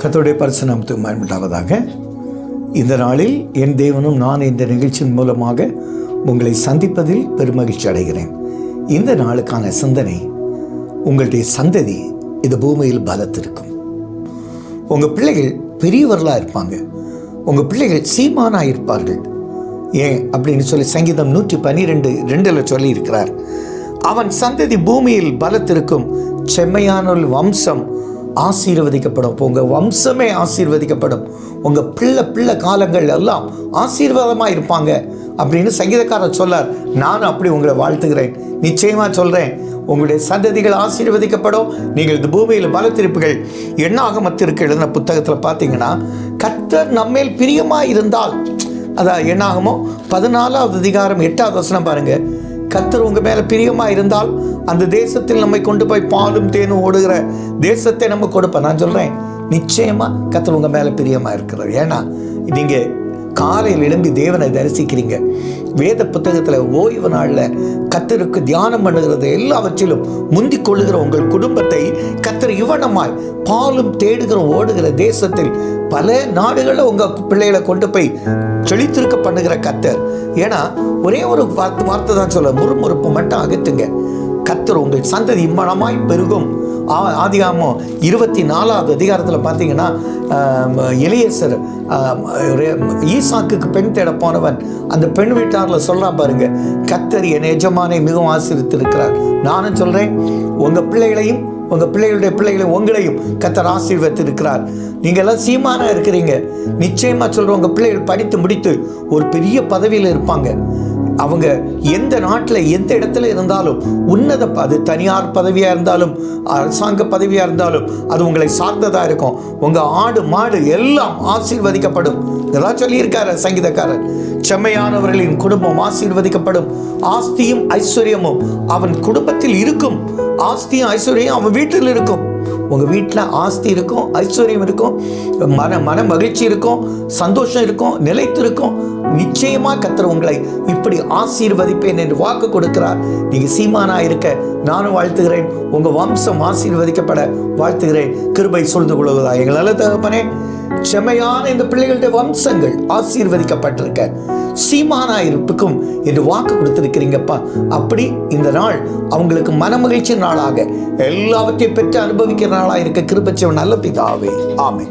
கர்த்தருடைய பரிசுநாமத்துக்கு மயமுண்டாவதாக இந்த நாளில் என் தேவனும் நான் இந்த நிகழ்ச்சியின் மூலமாக உங்களை சந்திப்பதில் பெருமகிழ்ச்சி அடைகிறேன். இந்த நாளுக்கான சிந்தனை உங்களுடைய சந்ததி இந்த பூமியில் பலத்திருக்கும். உங்கள் பிள்ளைகள் பெரியவர்களாக இருப்பாங்க. உங்கள் பிள்ளைகள் சீமானாக இருப்பார்கள். ஏன் அப்படின்னு சொல்லி சங்கீதம் நூற்றி பன்னிரெண்டு ரெண்டில் சொல்லியிருக்கிறார். அவன் சந்ததி பூமியில் பலத்திருக்கும். செம்மையான ஒரு வம்சம் ஆசீர்வதிக்கப்படும். உங்கள் வம்சமே ஆசீர்வதிக்கப்படும். உங்கள் பிள்ளை பிள்ளை காலங்கள் எல்லாம் ஆசீர்வாதமாக இருப்பாங்க. அப்படின்னு சங்கீதக்காரர் சொல்லார். நானும் அப்படி உங்களை வாழ்த்துகிறேன். நிச்சயமாக சொல்கிறேன் உங்களுடைய சந்ததிகள் ஆசீர்வதிக்கப்படும். நீங்கள் இந்த பூமியில் பலத்திருப்புகள். எண்ணாகமத்திற்கு எழுதின புத்தகத்தில் பார்த்தீங்கன்னா கர்த்தர் நம்மேல் பிரியமாக இருந்தால் அதான் என்னாகுமோ பதினாலாவது அதிகாரம் எட்டாவது வசனம் பாருங்கள் கத்தர் உங்க மேல பிரியமா இருந்தால் அந்த தேசத்தில் நம்மை கொண்டு போய் பாலும் தேனும் ஓடுகிற தேசத்தை நம்ம கொடுப்பேன் நான் சொல்றேன் நிச்சயமா கத்தர் உங்க மேல பிரியமா இருக்கிறார். ஏன்னா நீங்க காலையில் எழும்பி தேவனை தரிசிக்கிறீங்க. வேத புத்தகத்தில் ஓய்வு நாளில் கத்தருக்கு தியானம் பண்ணுகிறது எல்லாவற்றிலும் முந்திக் கொள்ளுகிற உங்கள் குடும்பத்தை கத்தர் இவனமாய் பாலும் தேடுகிற ஓடுகிற தேசத்தில் பல நாடுகளில் உங்கள் பிள்ளைகளை கொண்டு போய் செழித்திருக்க பண்ணுகிற கத்தர். ஏன்னா ஒரே ஒரு வார்த்தை வார்த்தை தான் சொல்ல முறுமுறுப்பு மட்டும் அகத்துங்க. கத்தர் உங்கள் சந்ததி மனமாய் பெருகும். ஆ- ஆதிகாமம் இருபத்தி நாலாவது அதிகாரத்தில் பார்த்தீங்கன்னா இளையசர் ஈசாக்குக்கு பெண் தேட போனவன் அந்த பெண் வீட்டாரில் சொல்கிறான் பாருங்க கத்தர் என் எஜமானை மிகவும் ஆசீர்வதித்திருக்கிறார் நானும் சொல்கிறேன் உங்கள் பிள்ளைகளையும் உங்கள் பிள்ளைகளுடைய பிள்ளைகளையும் உங்களையும் கத்தர் ஆசீர்வதித்திருக்கிறார் நீங்கள் எல்லாம் சீமானாக இருக்கிறீங்க. நிச்சயமாக சொல்கிற உங்கள் பிள்ளைகள் படித்து முடித்து ஒரு பெரிய பதவியில் இருப்பாங்க. அவங்க எந்த நாட்டில் எந்த இடத்துல இருந்தாலும் உன்னத ப- அது தனியார் பதவியாக இருந்தாலும் அரசாங்க பதவியாக இருந்தாலும் அது உங்களை சார்ந்ததாக இருக்கும். உங்கள் ஆடு மாடு எல்லாம் ஆசீர்வதிக்கப்படும். இதெல்லாம் சொல்லியிருக்காரு சங்கீதக்காரர். செம்மையானவர்களின் குடும்பம் ஆசீர்வதிக்கப்படும். ஆஸ்தியும் ஐஸ்வர்யமும் அவன் குடும்பத்தில் இருக்கும். ஆஸ்தியும் ஐஸ்வர்யம் அவன் வீட்டில் இருக்கும். உங்கள் வீட்டில் ஆஸ்தி இருக்கும் ஐஸ்வர்யம் இருக்கும் மன மன மகிழ்ச்சி இருக்கும் சந்தோஷம் இருக்கும் நிலைத்து இருக்கும். நிச்சயமாக கத்துற உங்களை இப்படி ஆசீர்வதிப்பேன் என்று வாக்கு கொடுக்கிறார். நீங்கள் சீமானா இருக்க நானும் வாழ்த்துகிறேன். உங்கள் வம்சம் ஆசீர்வதிக்கப்பட வாழ்த்துகிறேன். கிருபை சொல்ந்து கொள்வதா எங்கள் நல்ல தகப்பனே செம்மையான இந்த பிள்ளைகளுடைய வம்சங்கள் ஆசீர்வதிக்கப்பட்டிருக்க. சீமானா இருப்புக்கும் என்று வாக்கு கொடுத்திருக்கிறீங்கப்பா. அப்படி இந்த நாள் அவங்களுக்கு மனமகிழ்ச்சி நாளாக. எல்லாவற்றையும் பெற்று அனுபவிக்கிற நாளாக இருக்க கிருபச்சவன் நல்ல பிதாவே. ஆமை